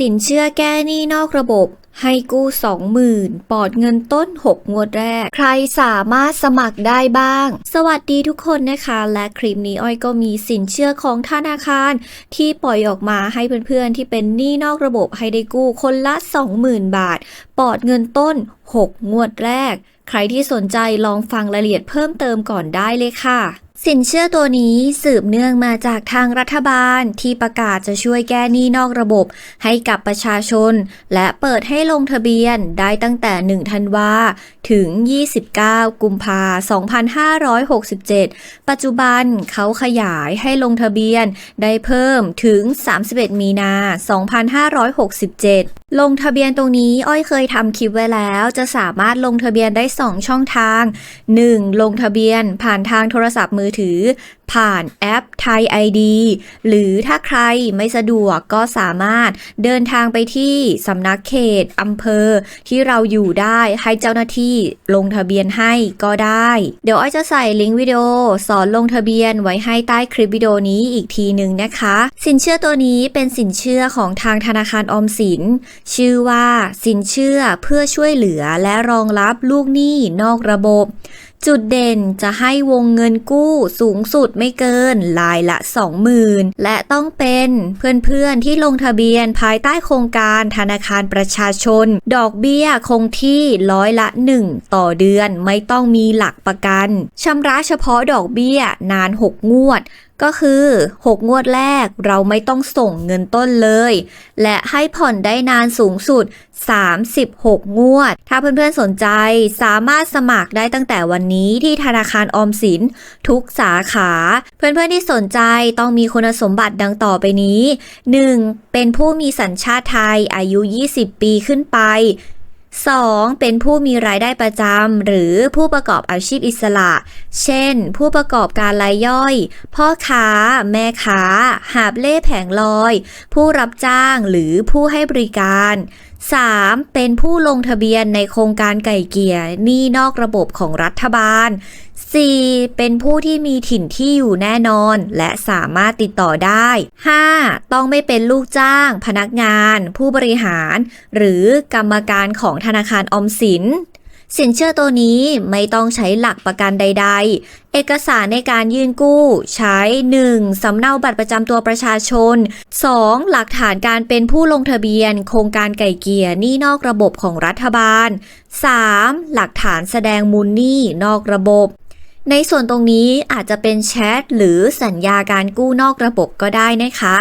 สินเชื่อแก้หนี้นอกระบบ ให้กู้ 20,000ปลอดเงินต้น 6 งวดแรก ใครสามารถสมัครได้บ้าง สวัสดีทุกคนนะคะ และคลิปนี้อ้อยก็มีสินเชื่อของธนาคาร ที่ปล่อยออกมาให้เพื่อนๆ ที่เป็นหนี้นอกระบบให้ได้กู้คนละ 20,000 บาทปลอดเงินต้น 6 งวดแรก ใครที่สนใจลองฟังรายละเอียดเพิ่มเติมก่อนได้เลยค่ะ สินเชื่อตัวนี้สืบเนื่องมาจากทางรัฐบาลที่ประกาศจะช่วยแก้หนี้นอกระบบ ให้กับประชาชน และเปิดให้ลงทะเบียนได้ตั้งแต่ 1 ธันวาถึง 29 กุมภา2567 ปัจจุบันเขาขยายให้ลงทะเบียนได้เพิ่มถึง 31 มีนา 2567ลงทะเบียนตรงนี้อ้อยเคยทำคลิปไว้แล้ว จะสามารถลงทะเบียนได้ 2 ช่องทาง 1. ลงทะเบียนผ่านทางโทรศัพท์มือถือผ่านแอปไทย ID หรือถ้าใครไม่สะดวกก็สามารถเดินทางไปที่สำนักเขตอำเภอ ที่เราอยู่ได้ให้เจ้าหน้าที่ลงทะเบียนให้ก็ได้ เดี๋ยวอ้อยจะใส่ลิงก์วิดีโอสอนลงทะเบียนไว้ให้ใต้คลิปวิดีโอนี้อีกทีหนึ่งนะคะ สินเชื่อตัวนี้เป็นสินเชื่อของทางธนาคารออมสิน ชื่อว่าสินเชื่อเพื่อช่วยเหลือและรองรับลูกหนี้นอกระบบ จุดเด่นจะให้วงเงินกู้สูงสุดไม่เกินรายละ 20,000 และต้องเป็นเพื่อนๆที่ลงทะเบียนภายใต้โครงการธนาคารประชาชน ดอกเบี้ยคงที่ร้อยละ 1 ต่อเดือนไม่ต้องมีหลักประกันชำระเฉพาะดอกเบี้ยนาน 6 งวดก็คือ 6 งวดแรกเราไม่ต้องส่งเงินต้นเลย และให้ผ่อนได้นานสูงสุด36 งวด ถ้าเพื่อนๆสนใจสามารถสมัครได้ตั้งแต่วันนี้ที่ธนาคารออมสินทุกสาขา เพื่อนๆที่สนใจต้องมีคุณสมบัติดังต่อไปนี้ 1. เป็นผู้มีสัญชาติไทยอายุ 20 ปีขึ้นไป 2. เป็นผู้มีรายได้ประจำหรือผู้ประกอบอาชีพอิสระ เช่น ผู้ประกอบการรายย่อย พ่อค้า แม่ค้า หาบเล่แผงลอย ผู้รับจ้างหรือผู้ให้บริการ 3. เป็นผู้ลงทะเบียนในโครงการไก่เกี่ยหนี้นอกระบบของรัฐบาล 4. เป็นผู้ที่มีถิ่นที่อยู่แน่นอน และสามารถติดต่อได้ 5. ต้องไม่เป็นลูกจ้าง พนักงาน ผู้บริหาร หรือกรรมการของธนาคารออมสินสินเชื่อตัวนี้ไม่ต้องใช้หลักประกันใด ๆ เอกสารในการยื่นกู้ ใช้ 1. สำเนาบัตรประจำตัวประชาชน 2. หลักฐานการเป็นผู้ลงทะเบียน โครงการไก่เกลี่ยหนี้นอกระบบของรัฐบาล 3. หลักฐานแสดงมูลหนี้นอกระบบ ในส่วนตรงนี้อาจจะเป็นแชทหรือสัญญาการกู้นอกระบบก็ได้นะคะ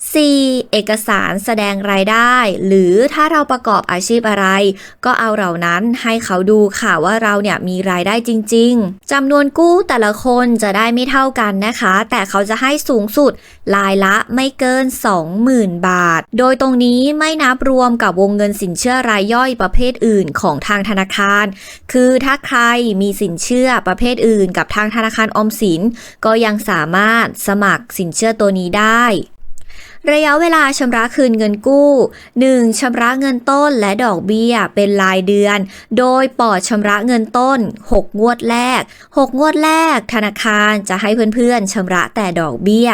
4. เอกสารแสดงรายได้ หรือถ้าเราประกอบอาชีพอะไร ก็เอาเหล่านั้นให้เขาดูค่ะว่าเราเนี่ยมีรายได้จริง ๆจำนวนกู้แต่ละคนจะได้ไม่เท่ากันนะคะ แต่เขาจะให้สูงสุดรายละไม่เกิน 20,000 บาท โดยตรงนี้ไม่นับรวมกับวงเงินสินเชื่อรายย่อยประเภทอื่นของทางธนาคาร คือถ้าใครมีสินเชื่อประเภทอื่น กับทางธนาคารออมสิน ก็ยังสามารถสมัครสินเชื่อตัวนี้ได้ ระยะเวลาชำระคืนเงินกู้ 1. ชำระเงินต้นและดอกเบี้ยเป็นรายเดือน โดยปอดชำระเงินต้น 6 งวดแรก 6 งวดแรก ธนาคารจะให้เพื่อนๆชำระแต่ดอกเบี้ย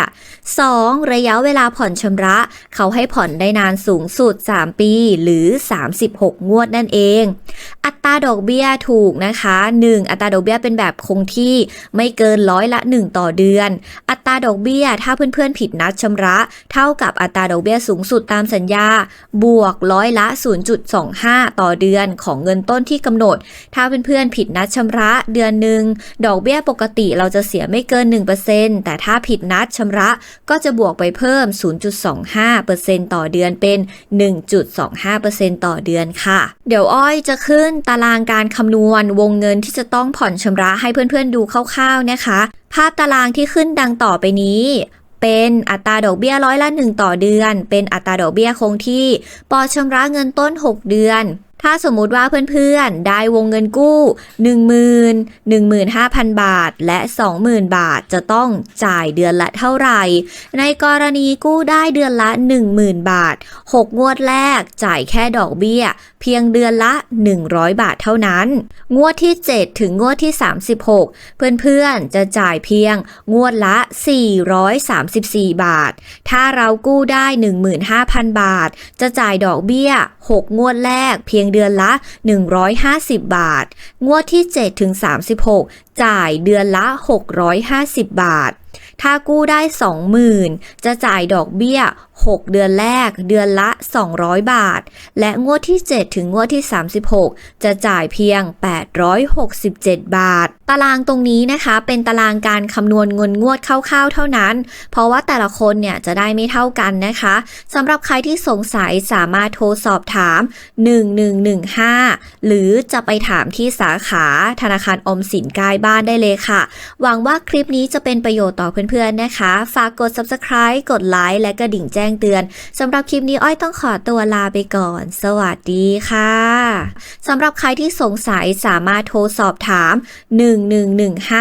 2. ระยะเวลาผ่อนชำระ เขาให้ผ่อนได้นานสูงสุด 3 ปีหรือ 36 งวดนั่นเอง อัตราดอกเบี้ยถูกนะคะ 1. อัตราดอกเบี้ยเป็นแบบคงที่ไม่เกินร้อยละ 1 ต่อเดือน อัตราดอกเบี้ยถ้าเพื่อนๆผิดนัดชำระเท่ากับอัตราดอกเบี้ยสูงสุดตามสัญญา บวกร้อยละ 0.25 ต่อเดือนของเงินต้นที่กำหนด ถ้าเพื่อนๆผิดนัดชำระเดือนหนึ่งดอกเบี้ยปกติเราจะเสียไม่เกิน 1%แต่ถ้าผิดนัดชำระก็จะบวกไปเพิ่ม 0.25%ต่อเดือนเป็น 1.25%ต่อเดือนค่ะ เดี๋ยวอ้อยจะขึ้นตารางการคำนวณวงเงินที่จะต้องผ่อนชำระให้เพื่อนๆดูคร่าวๆนะคะ ภาพตารางที่ขึ้นดังต่อไปนี้ เป็นอัตราดอกเบี้ยร้อยละ 1 ต่อเดือน เป็นอัตราดอกเบี้ยคงที่ปอชำระเงินต้น 6 เดือนถ้าสมมุติว่าเพื่อนๆ ได้วงเงินกู้ 10,000 15,000 บาท และ 20,000 บาทจะต้องจ่ายเดือนละเท่าไหร่ ในกรณีกู้ได้เดือนละ 10,000 บาท 6 งวดแรกจ่ายแค่ดอกเบี้ย เพียงเดือนละ 100 บาทเท่านั้น งวดที่ 7 ถึงงวดที่ 36 เพื่อนๆ จะจ่ายเพียงงวดละ 434 บาท ถ้าเรากู้ได้ 15,000 บาท จะจ่ายดอกเบี้ย 6 งวดแรกเพียงเดือนละ 150 บาท งวดที่ 7 ถึง 36 จ่ายเดือนละ 650 บาท ถ้ากู้ได้ 20,000 จะจ่ายดอกเบี้ย6 เดือนแรกเดือนละ 200 บาท และงวดที่ 7 ถึงงวดที่ 36 จะจ่ายเพียง 867 บาท ตารางตรงนี้นะคะ เป็นตารางการคำนวณเงินงวดคร่าวๆเท่านั้น เพราะว่าแต่ละคนเนี่ยจะได้ไม่เท่ากันนะคะสำหรับใครที่สงสัยสามารถโทรสอบถาม 1115 หรือจะไปถามที่สาขาธนาคารอมสินใกล้บ้านได้เลยค่ะ หวังว่าคลิปนี้จะเป็นประโยชน์ต่อเพื่อนๆนะคะ ฝากกด subscribe กดไลค์และกระดิ่งแจ้งงเตือนสำหรับคลิปนี้อ้อยต้องขอตัวลาไปก่อน สวัสดีค่ะสำหรับใครที่สงสัยสามารถโทรสอบถาม 1115